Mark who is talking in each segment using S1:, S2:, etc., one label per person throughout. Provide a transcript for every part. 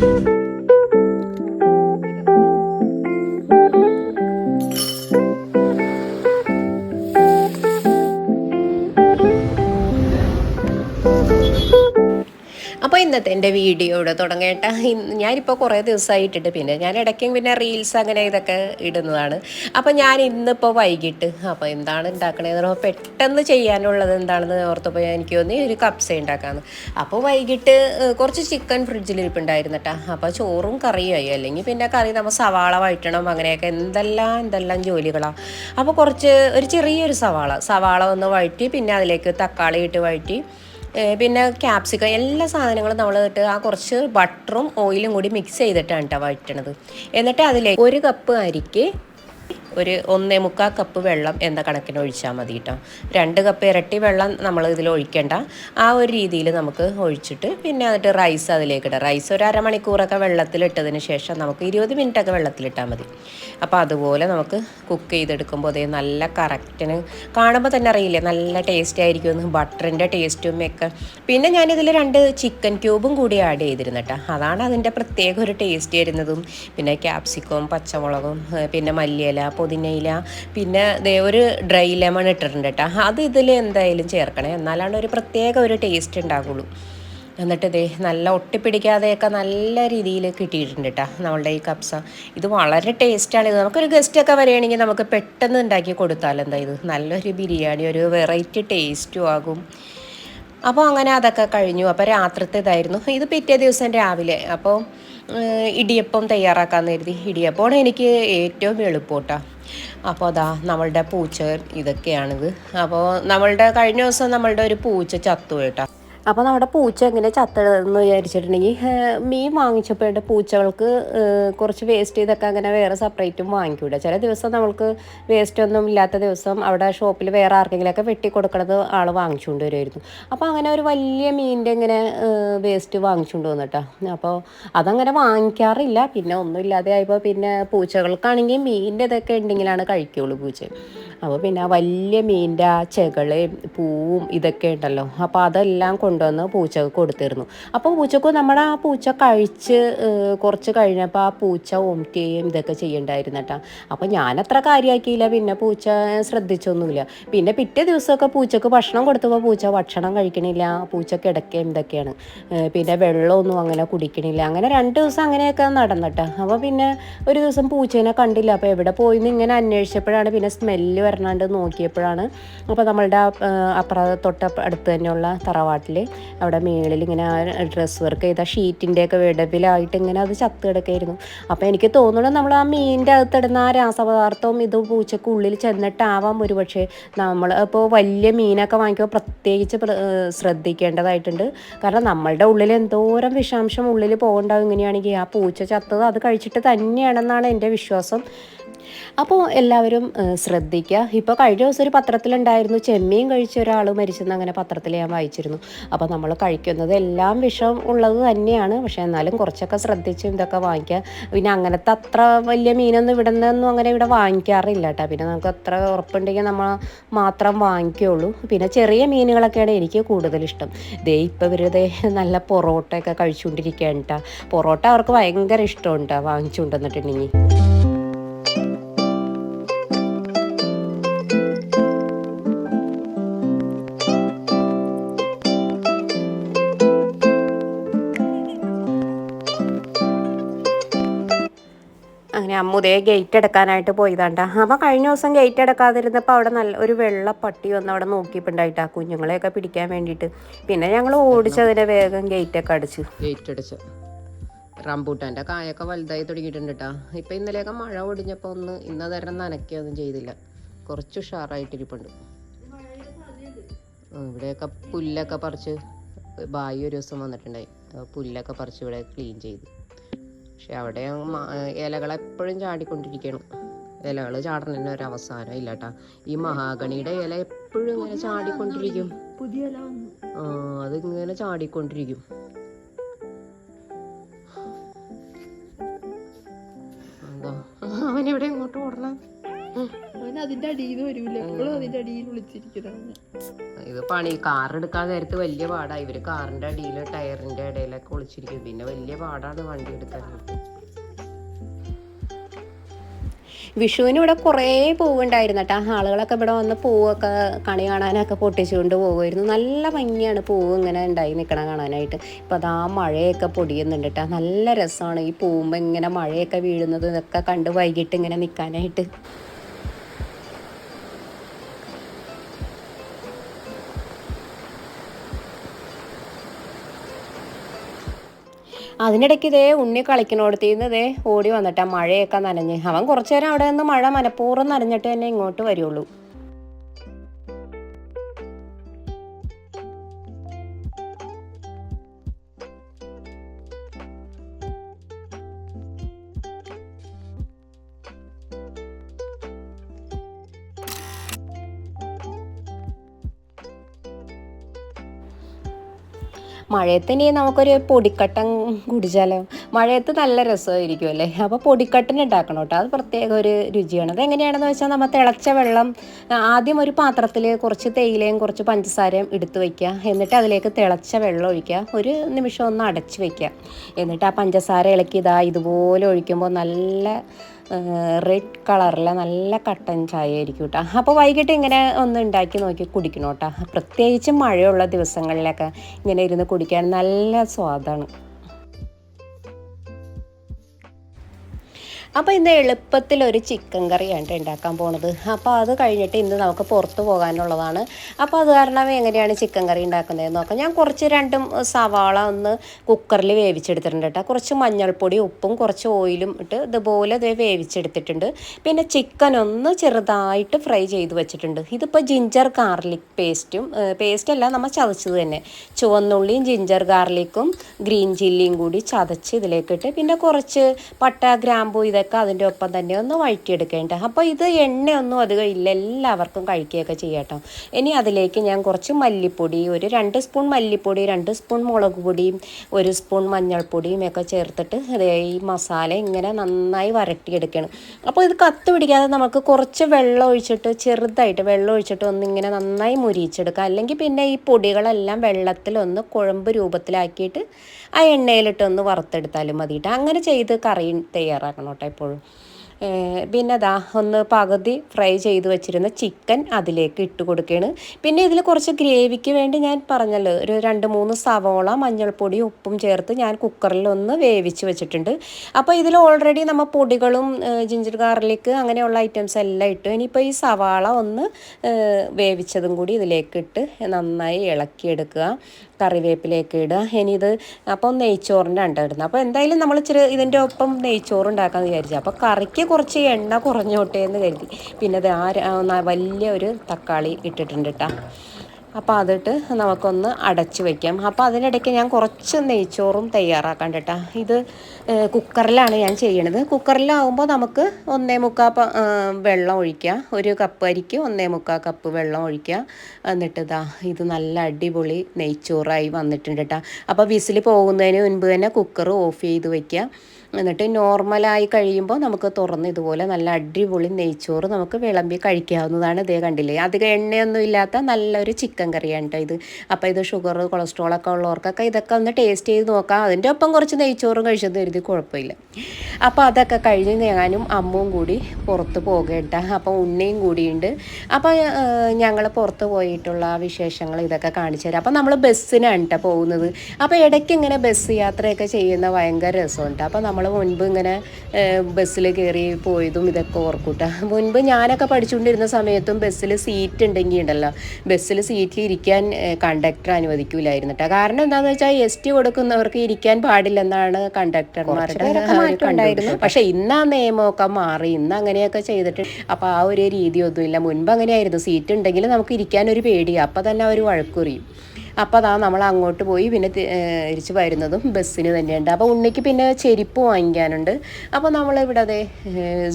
S1: Thank you. ഇന്നത്തെ എന്റെ video ഇവിടെ തുടങ്ങേട്ട ഞാനിപ്പോൾ കുറേ ദിവസമായി ഇട്ടിട്ട് പിന്നെ ഞാൻ ഇടയ്ക്കും പിന്നെ റീൽസ് അങ്ങനെ ഇതൊക്കെ ഇടുന്നതാണ്. അപ്പോൾ ഞാൻ ഇന്നിപ്പോൾ വൈകിട്ട് അപ്പോൾ എന്താണ് ഉണ്ടാക്കണതെന്ന് പറയുമ്പോൾ പെട്ടെന്ന് ചെയ്യാനുള്ളത് എന്താണെന്ന് ഓർത്തപ്പോൾ എനിക്ക് തോന്നി ഒരു കപ്സ ഉണ്ടാക്കാമെന്ന് അപ്പോൾ വൈകിട്ട് കുറച്ച് ചിക്കൻ ഫ്രിഡ്ജിൽ ഇരിപ്പുണ്ടായിരുന്നു കേട്ടോ അപ്പോൾ ചോറും കറിയായി അല്ലെങ്കിൽ പിന്നെ കറി നമ്മൾ സവാള വഴറ്റണം അങ്ങനെയൊക്കെ എന്തെല്ലാം എന്തെല്ലാം ജോലികളാണ് അപ്പോൾ കുറച്ച് ഒരു ചെറിയൊരു സവാള. സവാള ഒന്ന് വഴറ്റി പിന്നെ അതിലേക്ക് തക്കാളി ഇട്ട് വഴറ്റി പിന്നെ ക്യാപ്സിക്കം എല്ലാ സാധനങ്ങളും നമ്മൾ ഇട്ട് ആ കുറച്ച് ബട്ടറും ഓയിലും കൂടി മിക്സ് ചെയ്തിട്ടാണ് കേട്ടോ വഴറ്റണത്. എന്നിട്ട് അതിലേക്ക് ഒരു കപ്പ് അരിക്ക് ഒരു ഒന്നേ മുക്കാൽ കപ്പ് വെള്ളം എന്ന കണക്കിന് ഒഴിച്ചാൽ മതി കേട്ടോ. രണ്ട് കപ്പ് ഇരട്ടി വെള്ളം നമ്മൾ ഇതിൽ ഒഴിക്കേണ്ട. ആ ഒരു രീതിയിൽ നമുക്ക് ഒഴിച്ചിട്ട് പിന്നെ എന്നിട്ട് റൈസ് അതിലേക്ക് ഇടാം. റൈസ് ഒരു അരമണിക്കൂറൊക്കെ വെള്ളത്തിലിട്ടതിന് ശേഷം നമുക്ക് ഇരുപത് മിനിറ്റൊക്കെ വെള്ളത്തിലിട്ടാൽ മതി. അപ്പോൾ അതുപോലെ നമുക്ക് കുക്ക് ചെയ്തെടുക്കുമ്പോൾ അതേ നല്ല കറക്റ്റിന് കാണുമ്പോൾ തന്നെ അറിയില്ലേ നല്ല ടേസ്റ്റ് ആയിരിക്കും ബട്ടറിന്റെ ടേസ്റ്റും ഒക്കെ. പിന്നെ ഞാനിതിൽ രണ്ട് ചിക്കൻ ക്യൂബും കൂടി ആഡ് ചെയ്തിരുന്നു കേട്ടോ. അതാണ് അതിന്റെ പ്രത്യേക ഒരു ടേസ്റ്റ് വരുന്നതും. പിന്നെ ക്യാപ്സിക്കവും പച്ചമുളകും പിന്നെ മല്ലിയില പുതിനയില പിന്നെ ദേ ഒരു ഡ്രൈ ലെമൺ ഇട്ടിട്ടുണ്ട് കേട്ടോ അത് ഇതിൽ എന്തായാലും ചേർക്കണേ. എന്നാലാണ് ഒരു പ്രത്യേക ഒരു ടേസ്റ്റ് ഉണ്ടാകുള്ളൂ എന്നിട്ട് ഇതേ നല്ല ഒട്ടിപ്പിടിക്കാതെയൊക്കെ നല്ല രീതിയിൽ കിട്ടിയിട്ടുണ്ട് കേട്ടോ നമ്മളുടെ ഈ കപ്സ ഇത് വളരെ ടേസ്റ്റാണ് ഇത് നമുക്കൊരു ഗസ്റ്റൊക്കെ വരികയാണെങ്കിൽ നമുക്ക് പെട്ടെന്ന് ഉണ്ടാക്കി കൊടുത്താൽ എന്താ ഇത്? നല്ലൊരു ബിരിയാണി ഒരു വെറൈറ്റി ടേസ്റ്റും ആകും. അപ്പോൾ അങ്ങനെ അതൊക്കെ കഴിഞ്ഞു. അപ്പോൾ രാത്രിത്തെ ഇതായിരുന്നു. ഇത് പിറ്റേ ദിവസം രാവിലെ. അപ്പോൾ ഇടിയപ്പം തയ്യാറാക്കാമെന്ന് കരുതി. ഇടിയപ്പമാണ് എനിക്ക് ഏറ്റവും എളുപ്പട്ടാ അപ്പോൾ അതാ നമ്മളുടെ പൂച്ച ഇതൊക്കെയാണിത്. അപ്പോൾ നമ്മളുടെ കഴിഞ്ഞ ദിവസം നമ്മളുടെ ഒരു പൂച്ച ചത്തു കേട്ടോ. അപ്പോൾ നമ്മുടെ പൂച്ച എങ്ങനെ ചത്തതെന്ന് വിചാരിച്ചിട്ടുണ്ടെങ്കിൽ മീൻ വാങ്ങിച്ചപ്പോൾ പൂച്ചകൾക്ക് കുറച്ച് വേസ്റ്റ് ചെയ്തൊക്കെ അങ്ങനെ വേറെ സെപ്പറേറ്റും വാങ്ങിക്കൂടെ ചില ദിവസം നമ്മൾക്ക് വേസ്റ്റ് ഒന്നും ഇല്ലാത്ത ദിവസം അവിടെ ഷോപ്പിൽ വേറെ ആർക്കെങ്കിലുമൊക്കെ വെട്ടി കൊടുക്കണത് ആൾ വാങ്ങിച്ചുകൊണ്ട് വരുമായിരുന്നു അപ്പോൾ അങ്ങനെ ഒരു വലിയ മീനിന്റെ ഇങ്ങനെ വേസ്റ്റ് വാങ്ങിച്ചുകൊണ്ട് വന്നിട്ടാ. അപ്പോൾ അതങ്ങനെ വാങ്ങിക്കാറില്ല. പിന്നെ ഒന്നും ഇല്ലാതെ ആയപ്പോൾ പിന്നെ പൂച്ചകൾക്കാണെങ്കിൽ മീനിന്റെ ഇതൊക്കെ ഉണ്ടെങ്കിലാണ് കഴിക്കുള്ളൂ പൂച്ച. അപ്പോൾ പിന്നെ വലിയ മീനിന്റെ ആ പൂവും ഇതൊക്കെ ഉണ്ടല്ലോ. അപ്പോൾ അതെല്ലാം കൊണ്ടുവന്ന് പൂച്ചക്ക് കൊടുത്തിരുന്നു. അപ്പോൾ പൂച്ചക്ക് നമ്മുടെ ആ പൂച്ച കഴിച്ച് കുറച്ച് കഴിഞ്ഞപ്പോൾ ആ പൂച്ച വോമിറ്റുകയും ഇതൊക്കെ ചെയ്യണ്ടായിരുന്നു കേട്ടോ. അപ്പോൾ ഞാനത്ര കാര്യമാക്കിയില്ല പിന്നെ പൂച്ച ശ്രദ്ധിച്ചൊന്നുമില്ല. പിന്നെ പിറ്റേ ദിവസമൊക്കെ പൂച്ചക്ക് ഭക്ഷണം കൊടുത്തപ്പോൾ പൂച്ച ഭക്ഷണം കഴിക്കണില്ല. പൂച്ച കിടക്കുകയും ഇതൊക്കെയാണ്. പിന്നെ വെള്ളമൊന്നും അങ്ങനെ കുടിക്കണില്ല. അങ്ങനെ രണ്ട് ദിവസം അങ്ങനെയൊക്കെ നടന്നിട്ടാ. അപ്പോൾ പിന്നെ ഒരു ദിവസം പൂച്ചേനെ കണ്ടില്ല. അപ്പോൾ എവിടെ പോയിന്ന് ഇങ്ങനെ അന്വേഷിച്ചപ്പോഴാണ് പിന്നെ സ്മെല്ല് വരണാണ്ട് നോക്കിയപ്പോഴാണ്. അപ്പോൾ നമ്മളുടെ അപ്പുറ തൊട്ട് അടുത്ത് തന്നെയുള്ള തറവാട്ടിൽ അവിടെ മേളിൽ ഇങ്ങനെ ഡ്രസ്സ് വർക്ക് ചെയ്ത ഷീറ്റിന്റെയൊക്കെ വിടവിലായിട്ട് ഇങ്ങനെ അത് ചത്ത് കിടക്കായിരുന്നു. അപ്പോൾ എനിക്ക് തോന്നുന്നു നമ്മൾ ആ മീനിന്റെ അകത്തിടുന്ന ആ രാസപദാർത്ഥവും ഇത് പൂച്ചയ്ക്ക് ഉള്ളിൽ ചെന്നിട്ടാവാം ഒരുപക്ഷെ നമ്മൾ ഇപ്പോൾ വലിയ മീനൊക്കെ വാങ്ങിക്കുമ്പോൾ പ്രത്യേകിച്ച് ശ്രദ്ധിക്കേണ്ടതായിട്ടുണ്ട്. കാരണം നമ്മളുടെ ഉള്ളിൽ എന്തോരം വിഷാംശം ഉള്ളിൽ പോകണ്ടാവും ഇങ്ങനെയാണെങ്കിൽ ആ പൂച്ച ചത്തത് അത് കഴിച്ചിട്ട് തന്നെയാണെന്നാണ് എന്റെ വിശ്വാസം. അപ്പോൾ എല്ലാവരും ശ്രദ്ധിക്കുക ഇപ്പോൾ കഴിഞ്ഞ ദിവസം ഒരു പത്രത്തിലുണ്ടായിരുന്നു ചെമ്മീൻ കഴിച്ച ഒരാൾ മരിച്ചെന്ന് അങ്ങനെ പത്രത്തിൽ ഞാൻ വായിച്ചിരുന്നു. അപ്പോൾ നമ്മൾ കഴിക്കുന്നത് എല്ലാം വിഷം ഉള്ളത് തന്നെയാണ്. പക്ഷേ എന്നാലും കുറച്ചൊക്കെ ശ്രദ്ധിച്ചും ഇതൊക്കെ വാങ്ങിക്കുക പിന്നെ അങ്ങനത്തെ അത്ര വലിയ മീനൊന്നും ഇവിടെ നിന്നൊന്നും അങ്ങനെ ഇവിടെ വാങ്ങിക്കാറില്ല കേട്ടോ. പിന്നെ നമുക്ക് അത്ര ഉറപ്പുണ്ടെങ്കിൽ നമ്മൾ മാത്രം വാങ്ങിക്കുകയുള്ളൂ പിന്നെ ചെറിയ മീനുകളൊക്കെയാണ് എനിക്ക് കൂടുതൽ ഇഷ്ടം. ദേ ഇപ്പോൾ ഇവരുടെ നല്ല പൊറോട്ടയൊക്കെ കഴിച്ചുകൊണ്ടിരിക്കുകയാണ് കേട്ടോ. പൊറോട്ട അവർക്ക് ഭയങ്കര ഇഷ്ടമുണ്ട് വാങ്ങിച്ചുകൊണ്ടുവന്നിട്ടുണ്ടെങ്കിൽ. അമ്മുതേ ഗേറ്റ് എടുക്കാനായിട്ട് പോയതാണ്ട. അപ്പോൾ കഴിഞ്ഞ ദിവസം ഗേറ്റ് എടുക്കാതിരുന്നപ്പോൾ അവിടെ നല്ല ഒരു വെള്ള പട്ടി വന്ന് അവിടെ നോക്കിയിട്ടുണ്ടായിട്ട് കുഞ്ഞുങ്ങളെയൊക്കെ പിടിക്കാൻ വേണ്ടിയിട്ട്. പിന്നെ ഞങ്ങൾ ഓടിച്ചതിനെ വേഗം ഗേറ്റൊക്കെ അടിച്ച്. ഗേറ്റ് അടിച്ച്. റംബൂട്ടാന്റെ കായൊക്കെ വലുതായി തുടങ്ങിയിട്ടുണ്ട് കേട്ടോ ഇപ്പം ഇന്നലെയൊക്കെ മഴ ഒടിഞ്ഞപ്പോൾ ഒന്ന് ഇന്ന ഇന്നതരം നനയ്ക്കുകയൊന്നും ചെയ്തില്ല. കുറച്ച് ഉഷാറായിട്ടിരിപ്പുണ്ട്. ഇവിടെയൊക്കെ പുല്ലൊക്കെ പറിച്ച് ബായി ഒരു ദിവസം വന്നിട്ടുണ്ടായി. പുല്ലൊക്കെ പറിച്ച് ഇവിടെ ക്ലീൻ ചെയ്തു. പക്ഷെ അവിടെ ഇലകൾ എപ്പോഴും ചാടിക്കൊണ്ടിരിക്കണം. ഇലകൾ ചാടണതിന് ഒരു അവസാനം ഇല്ല കേട്ടാ ഈ മഹാഗണിയുടെ ഇല എപ്പോഴും ഇങ്ങനെ ചാടിക്കൊണ്ടിരിക്കും.
S2: പുതിയ
S1: ആ അതിങ്ങനെ ചാടിക്കൊണ്ടിരിക്കും. അവൻ അവനെവിടെ ഇങ്ങോട്ട് ഓടണേ?
S2: അതിന്റെ അടിയിൽ നിന്ന് എപ്പോഴും അതിന്റെ അടിയിൽ
S1: ഇത് പണി കാർ എടുക്കാൻ നേരത്ത് വലിയ പാടാ. ഇവർ കാറിന്റെ അടിയിൽ ടയറിന്റെ ഇടയിലൊക്കെ ഒളിച്ചിരിക്കും പിന്നെ വലിയ പാടാണ് വണ്ടി എടുക്കാൻ വിഷുവിന് ഇവിടെ കുറേ പൂവുണ്ടായിരുന്നു കേട്ടോ ആളുകളൊക്കെ ഇവിടെ വന്ന് പൂവൊക്കെ കണി കാണാനൊക്കെ പൊട്ടിച്ചുകൊണ്ട് പോകുമായിരുന്നു നല്ല ഭംഗിയാണ് പൂവ് ഇങ്ങനെ ഉണ്ടായി നിൽക്കണ കാണാനായിട്ട്. ഇപ്പം അതാ മഴയൊക്കെ പൊടിയുന്നുണ്ട് കേട്ടോ നല്ല രസമാണ് ഈ പൂവുമ്പോൾ ഇങ്ങനെ മഴയൊക്കെ വീഴുന്നത് ഇതൊക്കെ കണ്ട് വൈകിട്ട് ഇങ്ങനെ നിൽക്കാനായിട്ട് അതിനിടയ്ക്ക് ഇതേ ഉണ്ണി കളിക്കണോടത്തിന്ന് ഇതേ ഓടി വന്നിട്ടാ മഴയൊക്കെ നനഞ്ഞ്. അവൻ കുറച്ചു നേരം അവിടെ നിന്ന് മഴ മനഃപൂർവം നനഞ്ഞിട്ട് തന്നെ ഇങ്ങോട്ട് വരുള്ളൂ. മഴയത്ത് ഇനി നമുക്കൊരു പൊടിക്കട്ടൻ കുടിച്ചാലോ? മഴയത്ത് നല്ല രസമായിരിക്കും അല്ലേ? അപ്പോൾ പൊടിക്കട്ടൻ ഉണ്ടാക്കണം കേട്ടോ. അത് പ്രത്യേക ഒരു രുചിയാണ്. അത് എങ്ങനെയാണെന്ന് വെച്ചാൽ നമ്മൾ തിളച്ച വെള്ളം ആദ്യം ഒരു പാത്രത്തിൽ കുറച്ച് തേയിലയും കുറച്ച് പഞ്ചസാരയും എടുത്ത് വയ്ക്കുക എന്നിട്ട് അതിലേക്ക് തിളച്ച വെള്ളം ഒഴിക്കുക. ഒരു നിമിഷം ഒന്ന് അടച്ച് വയ്ക്കുക എന്നിട്ട് ആ പഞ്ചസാര ഇളക്കി ഇതാ ഇതുപോലെ ഒഴിക്കുമ്പോൾ നല്ല റെഡ് കളറിലെ നല്ല കട്ടൻ ചായ ആയിരിക്കും കേട്ടോ. അപ്പോൾ വൈകിട്ട് ഇങ്ങനെ ഒന്ന് ഉണ്ടാക്കി നോക്കി കുടിക്കണം കേട്ടോ. പ്രത്യേകിച്ച് മഴയുള്ള ദിവസങ്ങളിലൊക്കെ ഇങ്ങനെ ഇരുന്ന് കുടിക്കാൻ നല്ല സ്വാദാണ്. അപ്പോൾ ഇന്ന് എളുപ്പത്തിൽ ഒരു ചിക്കൻ കറിയാണ് ഉണ്ടാക്കാൻ പോണത്. അപ്പോൾ അത് കഴിഞ്ഞിട്ട് ഇന്ന് നമുക്ക് പുറത്ത് പോകാനുള്ളതാണ്. അപ്പോൾ അത് കാരണം എങ്ങനെയാണ് ചിക്കൻ കറി ഉണ്ടാക്കുന്നതെന്ന് നോക്കാം. ഞാൻ കുറച്ച് രണ്ടും സവാള ഒന്ന് കുക്കറിൽ വേവിച്ചെടുത്തിട്ടുണ്ട് കേട്ടോ. കുറച്ച് മഞ്ഞൾപ്പൊടി ഉപ്പും കുറച്ച് ഓയിലും ഇട്ട് ഇതുപോലെ ഇത് വേവിച്ചെടുത്തിട്ടുണ്ട്. പിന്നെ ചിക്കൻ ഒന്ന് ചെറുതായിട്ട് ഫ്രൈ ചെയ്ത് വെച്ചിട്ടുണ്ട്. ഇതിപ്പോൾ ജിഞ്ചർ ഗാർലിക് പേസ്റ്റും പേസ്റ്റ് നമ്മൾ ചതച്ചത് തന്നെ. ചുവന്നുള്ളിയും ജിഞ്ചർ ഗാർലിക്കും ഗ്രീൻ ചില്ലിയും കൂടി ചതച്ച് ഇതിലേക്കിട്ട്. പിന്നെ കുറച്ച് പട്ട ഗ്രാമ്പൂ ഇതൊക്കെ അതിന്റെ ഒപ്പം തന്നെ ഒന്ന് വഴറ്റിയെടുക്കേണ്ട. അപ്പോൾ ഇത് എണ്ണയൊന്നും അധികം ഇല്ല. എല്ലാവർക്കും കഴിക്കുകയൊക്കെ ചെയ്യട്ടോ. ഇനി അതിലേക്ക് ഞാൻ കുറച്ച് മല്ലിപ്പൊടി ഒരു രണ്ട് സ്പൂൺ മല്ലിപ്പൊടി രണ്ട് സ്പൂൺ മുളക് പൊടിയും ഒരു സ്പൂൺ മഞ്ഞൾപ്പൊടിയും ഒക്കെ ചേർത്തിട്ട് ഈ മസാല ഇങ്ങനെ നന്നായി വരട്ടിയെടുക്കണം. അപ്പോൾ ഇത് കത്ത് പിടിക്കാതെ നമുക്ക് കുറച്ച് വെള്ളം ഒഴിച്ചിട്ട് ചെറുതായിട്ട് വെള്ളം ഒഴിച്ചിട്ട് ഒന്നിങ്ങനെ നന്നായി മുരിച്ചെടുക്കുക അല്ലെങ്കിൽ പിന്നെ ഈ പൊടികളെല്ലാം വെള്ളത്തിൽ ഒന്ന് കുഴമ്പ് രൂപത്തിലാക്കിയിട്ട് ആ എണ്ണയിലിട്ടൊന്ന് വറുത്തെടുത്താലും മതിയിട്ട് അങ്ങനെ ചെയ്ത് കറി തയ്യാറാക്കണം കേട്ടോ എപ്പോഴും ഏഹ് പിന്നെ അതാ ഒന്ന് പകുതി ഫ്രൈ ചെയ്ത് വെച്ചിരുന്ന ചിക്കൻ അതിലേക്ക് ഇട്ട് കൊടുക്കുകയാണ്. പിന്നെ ഇതിൽ കുറച്ച് ഗ്രേവിക്ക് വേണ്ടി ഞാൻ പറഞ്ഞല്ലോ ഒരു രണ്ട് മൂന്ന് സവോള മഞ്ഞൾപ്പൊടി ഉപ്പും ചേർത്ത് ഞാൻ കുക്കറിൽ ഒന്ന് വേവിച്ച് വെച്ചിട്ടുണ്ട്. അപ്പോൾ ഇതിൽ ഓൾറെഡി നമ്മൾ പൊടികളും ജിഞ്ചർ ഗാർലിക് അങ്ങനെയുള്ള ഐറ്റംസ് എല്ലാം ഇട്ടു ഇനിയിപ്പോൾ ഈ സവാള ഒന്ന് വേവിച്ചതും കൂടി ഇതിലേക്ക് ഇട്ട് നന്നായി ഇളക്കിയെടുക്കുക. കറിവേപ്പിലേക്ക് ഇടുക. ഇനി ഇത് അപ്പോൾ നെയ്ച്ചോറിന്റെ അണ്ട അപ്പോൾ എന്തായാലും നമ്മൾ ഇച്ചിരി ഇതിന്റെ ഒപ്പം നെയ്ച്ചോറ് ഉണ്ടാക്കാമെന്ന് വിചാരിച്ചു. അപ്പോൾ കറിക്ക് കുറച്ച് എണ്ണ കുറഞ്ഞോട്ടെ എന്ന് കരുതി. പിന്നെ അത് ആ വലിയ ഒരു തക്കാളി ഇട്ടിട്ടുണ്ട് കേട്ടോ അപ്പോൾ അതിട്ട് നമുക്കൊന്ന് അടച്ച് വയ്ക്കാം അപ്പോൾ അതിനിടയ്ക്ക് ഞാൻ കുറച്ച് നെയ്ച്ചോറും തയ്യാറാക്കാൻ കേട്ടോ ഇത് കുക്കറിലാണ് ഞാൻ ചെയ്യണത്. കുക്കറിലാവുമ്പോൾ നമുക്ക് ഒന്നേ മുക്കാൽ വെള്ളം ഒഴിക്കുക ഒരു കപ്പ് അരിക്ക് ഒന്നേ മുക്കാൽ കപ്പ് വെള്ളം ഒഴിക്കുക എന്നിട്ട് ഇതാ ഇത് നല്ല അടിപൊളി നെയ്ച്ചോറായി വന്നിട്ടുണ്ട് കേട്ടോ അപ്പോൾ വിസിൽ പോകുന്നതിന് മുൻപ് തന്നെ കുക്കർ ഓഫ് ചെയ്ത് വയ്ക്കുക എന്നിട്ട് നോർമലായി കഴിയുമ്പോൾ നമുക്ക് തുറന്ന് ഇതുപോലെ നല്ല അടിപൊളി നെയ്ച്ചോറ് നമുക്ക് വിളമ്പി കഴിക്കാവുന്നതാണ് ഇതേ കണ്ടില്ലേ? അധികം എണ്ണയൊന്നും ഇല്ലാത്ത നല്ലൊരു ചിക്കൻ കറിയാണ് കേട്ടോ ഇത്. അപ്പോൾ ഇത് ഷുഗർ കൊളസ്ട്രോൾ ഒക്കെ ഉള്ളവർക്കൊക്കെ ഇതൊക്കെ ഒന്ന് ടേസ്റ്റ് ചെയ്ത് നോക്കാം. അതിന്റെ ഒപ്പം കുറച്ച് നെയ്ച്ചോറും കഴിച്ചത് കരുതി കുഴപ്പമില്ല. അപ്പോൾ അതൊക്കെ കഴിഞ്ഞ് ഞാനും അമ്മയും കൂടി പുറത്ത് പോകേണ്ട അപ്പോൾ ഉണ്ണയും കൂടിയുണ്ട്. അപ്പോൾ ഞങ്ങൾ പുറത്ത് പോയിട്ടുള്ള വിശേഷങ്ങൾ ഇതൊക്കെ കാണിച്ചു തരാം. അപ്പോൾ നമ്മൾ ബസ്സിനാണ് കേട്ടോ പോകുന്നത്. അപ്പോൾ ഇടയ്ക്ക് ഇങ്ങനെ ബസ് യാത്രയൊക്കെ ചെയ്യുന്ന ഭയങ്കര രസമുണ്ട്. അപ്പോൾ നമ്മൾ മുൻപ് ഇങ്ങനെ ബസ്സിൽ കയറി പോയതും ഇതൊക്കെ ഓർക്കൂട്ട. മുൻപ് ഞാനൊക്കെ പഠിച്ചുകൊണ്ടിരുന്ന സമയത്തും ബസ്സിൽ സീറ്റ് ഉണ്ടെങ്കിൽ ഉണ്ടല്ലോ ബസ്സിൽ സീറ്റിൽ ഇരിക്കാൻ കണ്ടക്ടർ അനുവദിക്കൂലായിരുന്നു കേട്ടോ കാരണം എന്താണെന്ന് വെച്ചാൽ എസ് ടി കൊടുക്കുന്നവർക്ക് ഇരിക്കാൻ പാടില്ലെന്നാണ് കണ്ടക്ടർമാരുടെ പക്ഷെ ഇന്ന് ആ നിയമമൊക്കെ മാറി ഇന്ന് അങ്ങനെയൊക്കെ ചെയ്തിട്ട് അപ്പോൾ ആ ഒരു രീതിയൊന്നുമില്ല. മുൻപ് അങ്ങനെയായിരുന്നു. സീറ്റ് ഉണ്ടെങ്കിൽ നമുക്ക് ഇരിക്കാൻ ഒരു പേടിയാണ് അപ്പോൾ തന്നെ അവർ വഴക്കുറിയും അപ്പോൾ അതാ നമ്മൾ അങ്ങോട്ട് പോയി പിന്നെ തിരിച്ച് വരുന്നതും ബസ്സിന് തന്നെയുണ്ട്. അപ്പോൾ ഉണ്ണിക്ക് പിന്നെ ചെരുപ്പ് വാങ്ങിക്കാനുണ്ട്. അപ്പോൾ നമ്മളിവിടെ അതെ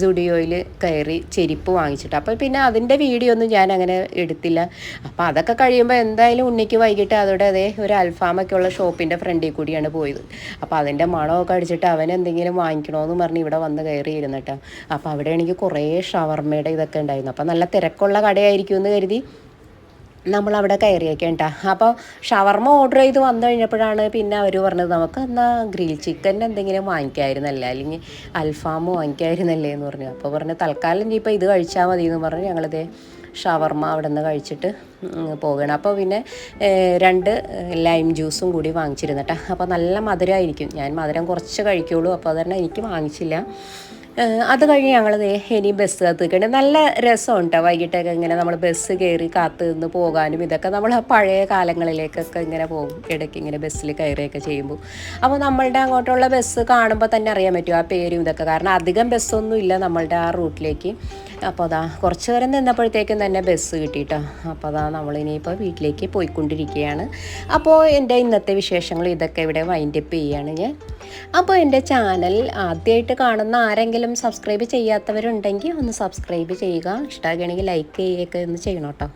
S1: സുഡിയോയിൽ കയറി ചെരുപ്പ് വാങ്ങിച്ചിട്ട്. അപ്പോൾ പിന്നെ അതിന്റെ വീഡിയോ ഒന്നും ഞാൻ അങ്ങനെ എടുത്തില്ല. അപ്പോൾ അതൊക്കെ കഴിയുമ്പോൾ എന്തായാലും ഉണ്ണിക്ക് വൈകിട്ട് അതോടെ അതെ ഒരു അൽഫാമൊക്കെ ഉള്ള ഷോപ്പിന്റെ ഫ്രണ്ടിൽ കൂടിയാണ് പോയത്. അപ്പോൾ അതിന്റെ മണമൊക്കെ അടിച്ചിട്ട് അവൻ എന്തെങ്കിലും വാങ്ങിക്കണമെന്ന് പറഞ്ഞ് ഇവിടെ വന്ന് കയറി കേട്ടോ അപ്പോൾ അവിടെ എനിക്ക് കുറേ ഷവർമ്മയുടെ ഇതൊക്കെ ഉണ്ടായിരുന്നു. അപ്പോൾ നല്ല തിരക്കുള്ള കടയായിരിക്കും എന്ന് കരുതി നമ്മളവിടെ കയറിയേക്കാം കേട്ടോ അപ്പോൾ ഷവർമ ഓർഡർ ചെയ്ത് വന്നു കഴിഞ്ഞപ്പോഴാണ് പിന്നെ അവർ പറഞ്ഞത് നമുക്ക് എന്നാൽ ഗ്രിൽ ചിക്കൻ എന്തെങ്കിലും വാങ്ങിക്കായിരുന്നല്ലേ? അല്ലെങ്കിൽ അൽഫാം വാങ്ങിക്കായിരുന്നല്ലേ? എന്ന് പറഞ്ഞു. അപ്പോൾ പറഞ്ഞു തൽക്കാലം ഇപ്പോൾ ഇത് കഴിച്ചാൽ മതി എന്ന് പറഞ്ഞ്. ഞങ്ങളിതേ ഷവർമ്മ അവിടെ നിന്ന് കഴിച്ചിട്ട് പോകണം അപ്പോൾ പിന്നെ രണ്ട് ലൈം ജ്യൂസും കൂടി വാങ്ങിച്ചിരുന്നട്ടാ അപ്പോൾ നല്ല മധുരമായിരിക്കും ഞാൻ മധുരം കുറച്ച് കഴിക്കുള്ളൂ. അപ്പോൾ അതുതന്നെ എനിക്ക് വാങ്ങിച്ചില്ല. അത് കഴിഞ്ഞ് ഞങ്ങൾ ഇനി ബസ് കാത്ത് നിൽക്കേണ്ടത് നല്ല രസമുണ്ട് കേട്ടോ വൈകിട്ടൊക്കെ ഇങ്ങനെ നമ്മൾ ബസ് കയറി കാത്തു നിന്ന് പോകാനും ഇതൊക്കെ നമ്മൾ പഴയ കാലങ്ങളിലേക്കൊക്കെ ഇങ്ങനെ പോകും. ഇടയ്ക്ക് ഇങ്ങനെ ബസ്സിൽ കയറിയൊക്കെ ചെയ്യുമ്പോൾ അപ്പോൾ നമ്മളുടെ അങ്ങോട്ടുള്ള ബസ് കാണുമ്പോൾ തന്നെ അറിയാൻ പറ്റും ആ പേരും ഇതൊക്കെ. കാരണം അധികം ബസ്സൊന്നും ഇല്ല നമ്മളുടെ ആ റൂട്ടിലേക്ക് അപ്പോൾ അതാ കുറച്ച് നേരം നിന്നപ്പോഴത്തേക്കും തന്നെ ബസ് കിട്ടിയിട്ടോ അപ്പോൾ അതാ നമ്മളിനിയിപ്പോൾ വീട്ടിലേക്ക് പോയിക്കൊണ്ടിരിക്കുകയാണ് അപ്പോൾ എന്റെ ഇന്നത്തെ വിശേഷങ്ങൾ ഇതൊക്കെ ഇവിടെ വൈൻഡപ്പ് ചെയ്യുകയാണ് ഞാൻ. അപ്പോൾ എന്റെ ചാനൽ ആദ്യമായിട്ട് കാണുന്ന ആരെങ്കിലും സബ്സ്ക്രൈബ് ചെയ്യാത്തവരുണ്ടെങ്കിൽ ഒന്ന് സബ്സ്ക്രൈബ് ചെയ്യുക. ഇഷ്ടമാകുകയാണെങ്കിൽ ലൈക്ക് ചെയ്യുകയൊക്കെ ഒന്ന് ചെയ്യണം കേട്ടോ.